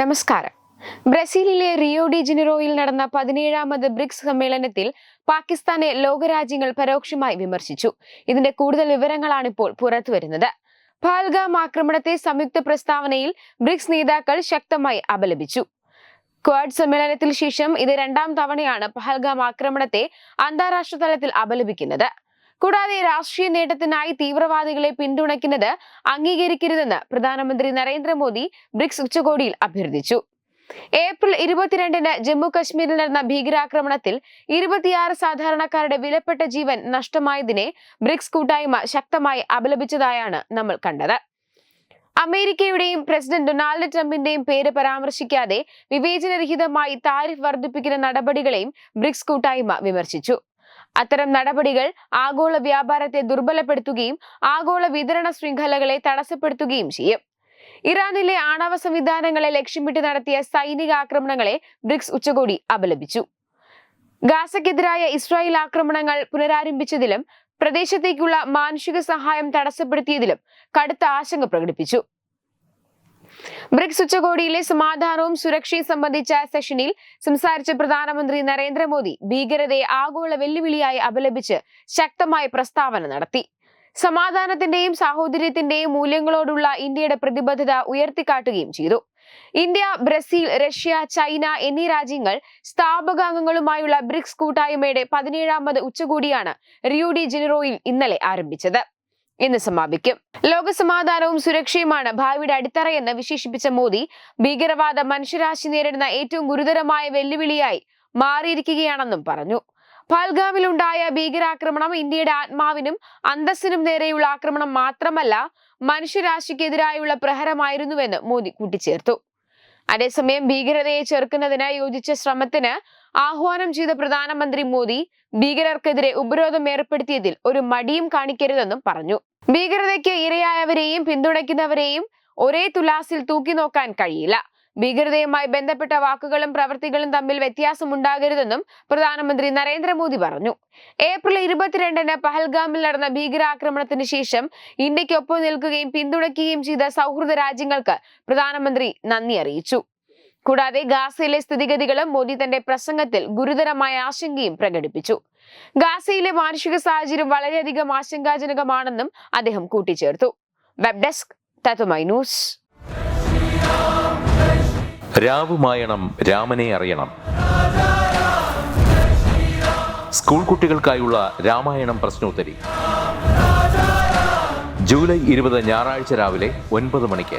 നമസ്കാരം. ബ്രസീലിലെ Rio de ജനറോയിൽ നടന്ന പതിനേഴാമത് ബ്രിക്സ് സമ്മേളനത്തിൽ പാകിസ്ഥാനെ ലോകരാജ്യങ്ങൾ പരോക്ഷമായി വിമർശിച്ചു. ഇതിന്റെ കൂടുതൽ വിവരങ്ങളാണ് ഇപ്പോൾ പുറത്തുവരുന്നത്. പഹൽഗാം ആക്രമണത്തെ സംയുക്ത പ്രസ്താവനയിൽ ബ്രിക്സ് നേതാക്കൾ ശക്തമായി അപലപിച്ചു. ക്വാഡ് സമ്മേളനത്തിന് ശേഷം ഇത് രണ്ടാം തവണയാണ് പഹൽഗാം ആക്രമണത്തെ അന്താരാഷ്ട്ര തലത്തിൽ അപലപിക്കുന്നത്. കൂടാതെ രാഷ്ട്രീയ നേട്ടത്തിനായി തീവ്രവാദികളെ പിന്തുണയ്ക്കുന്നത് അംഗീകരിക്കരുതെന്ന് പ്രധാനമന്ത്രി നരേന്ദ്രമോദി ബ്രിക്സ് ഉച്ചകോടിയിൽ അഭ്യർത്ഥിച്ചു. ഏപ്രിൽ ഇരുപത്തിരണ്ടിന് ജമ്മു കശ്മീരിൽ നടന്ന ഭീകരാക്രമണത്തിൽ ഇരുപത്തിയാറ് സാധാരണക്കാരുടെ വിലപ്പെട്ട ജീവൻ നഷ്ടമായതിനെ ബ്രിക്സ് കൂട്ടായ്മ ശക്തമായി അപലപിച്ചതായാണ് നമ്മൾ കണ്ടത്. അമേരിക്കയുടെയും പ്രസിഡന്റ് ഡൊണാൾഡ് ട്രംപിന്റെയും പേര് പരാമർശിക്കാതെ വിവേചനരഹിതമായി താരിഫ് വർദ്ധിപ്പിക്കുന്ന നടപടികളെയും ബ്രിക്സ് കൂട്ടായ്മ വിമർശിച്ചു. അത്തരം നടപടികൾ ആഗോള വ്യാപാരത്തെ ദുർബലപ്പെടുത്തുകയും ആഗോള വിതരണ ശൃംഖലകളെ തടസ്സപ്പെടുത്തുകയും ചെയ്യും. ഇറാനിലെ ആണവ സംവിധാനങ്ങളെ ലക്ഷ്യമിട്ട് നടത്തിയ സൈനിക ആക്രമണങ്ങളെ ബ്രിക്സ് ഉച്ചകോടി അപലപിച്ചു. ഗാസക്കെതിരായ ഇസ്രായേൽ ആക്രമണങ്ങൾ പുനരാരംഭിച്ചതിലും പ്രദേശത്തേക്കുള്ള മാനുഷിക സഹായം തടസ്സപ്പെടുത്തിയതിലും കടുത്ത ആശങ്ക പ്രകടിപ്പിച്ചു. ബ്രിക്സ് ഉച്ചകോടിയിലെ സമാധാനവും സുരക്ഷയും സംബന്ധിച്ച സെഷനിൽ സംസാരിച്ച പ്രധാനമന്ത്രി നരേന്ദ്രമോദി ഭീകരതയെ ആഗോള വെല്ലുവിളിയായി അപലപിച്ച് ശക്തമായ പ്രസ്താവന നടത്തി. സമാധാനത്തിന്റെയും സാഹോദര്യത്തിന്റെയും മൂല്യങ്ങളോടുള്ള ഇന്ത്യയുടെ പ്രതിബദ്ധത ഉയർത്തിക്കാട്ടുകയും ചെയ്തു. ഇന്ത്യ ബ്രസീൽ റഷ്യ ചൈന എന്നീ രാജ്യങ്ങൾ സ്ഥാപകാംഗങ്ങളുമായുള്ള ബ്രിക്സ് കൂട്ടായ്മയുടെ പതിനേഴാമത് ഉച്ചകോടിയാണ് റിയോ ഡി ജനറോയിൽ ഇന്നലെ ആരംഭിച്ചത്. ഇന്ന് സമാപിക്കും. ലോകസമാധാനവും സുരക്ഷയുമാണ് ഭാവിയുടെ അടിത്തറയെന്ന് വിശേഷിപ്പിച്ച മോദി ഭീകരവാദം മനുഷ്യരാശി നേരിടുന്ന ഏറ്റവും ഗുരുതരമായ വെല്ലുവിളിയായി മാറിയിരിക്കുകയാണെന്നും പറഞ്ഞു. ഫൽഗാമിലുണ്ടായ ഭീകരാക്രമണം ഇന്ത്യയുടെ ആത്മാവിനും അന്തസ്സിനും നേരെയുള്ള ആക്രമണം മാത്രമല്ല മനുഷ്യരാശിക്കെതിരായുള്ള പ്രഹരമായിരുന്നുവെന്ന് മോദി കൂട്ടിച്ചേർത്തു. അതേസമയം ഭീകരതയെ ചെറുക്കുന്നതിന് യോജിച്ച ശ്രമത്തിന് ആഹ്വാനം ചെയ്ത പ്രധാനമന്ത്രി മോദി ഭീകരർക്കെതിരെ ഉപരോധം ഏർപ്പെടുത്തിയതിൽ ഒരു മടിയും കാണിക്കരുതെന്നും പറഞ്ഞു. ഭീകരതയ്ക്ക് ഇരയായവരെയും പിന്തുണയ്ക്കുന്നവരെയും ഒരേ തുലാസിൽ തൂക്കി നോക്കാൻ കഴിയില്ല. ഭീകരതയുമായി ബന്ധപ്പെട്ട വാക്കുകളും പ്രവൃത്തികളും തമ്മിൽ വ്യത്യാസമുണ്ടാകരുതെന്നും പ്രധാനമന്ത്രി നരേന്ദ്രമോദി പറഞ്ഞു. ഏപ്രിൽ ഇരുപത്തിരണ്ടിന് പഹൽഗാമിൽ നടന്ന ഭീകരാക്രമണത്തിന് ശേഷം ഇന്ത്യക്കൊപ്പം നിൽക്കുകയും പിന്തുണയ്ക്കുകയും ചെയ്ത സൗഹൃദ രാജ്യങ്ങൾക്ക് പ്രധാനമന്ത്രി നന്ദി അറിയിച്ചു. കൂടാതെ ഗാസയിലെ സ്ഥിതിഗതികളും മോദി തന്റെ പ്രസംഗത്തിൽ ഗുരുതരമായ ആശങ്കയും പ്രകടിപ്പിച്ചു. ഗാസയിലെ മാനുഷിക സാഹചര്യം വളരെയധികം ആശങ്കാജനകമാണെന്നും അദ്ദേഹം കൂട്ടിച്ചേർത്തു. വെബ് ഡെസ്ക് ന്യൂസ് രാവുമായണം രാമനെ അറിയണം. സ്കൂൾ കുട്ടികൾക്കായുള്ള രാമായണം പ്രശ്നോത്തരി. ജൂലൈ ഇരുപത് ഞായറാഴ്ച രാവിലെ ഒൻപത് മണിക്ക്.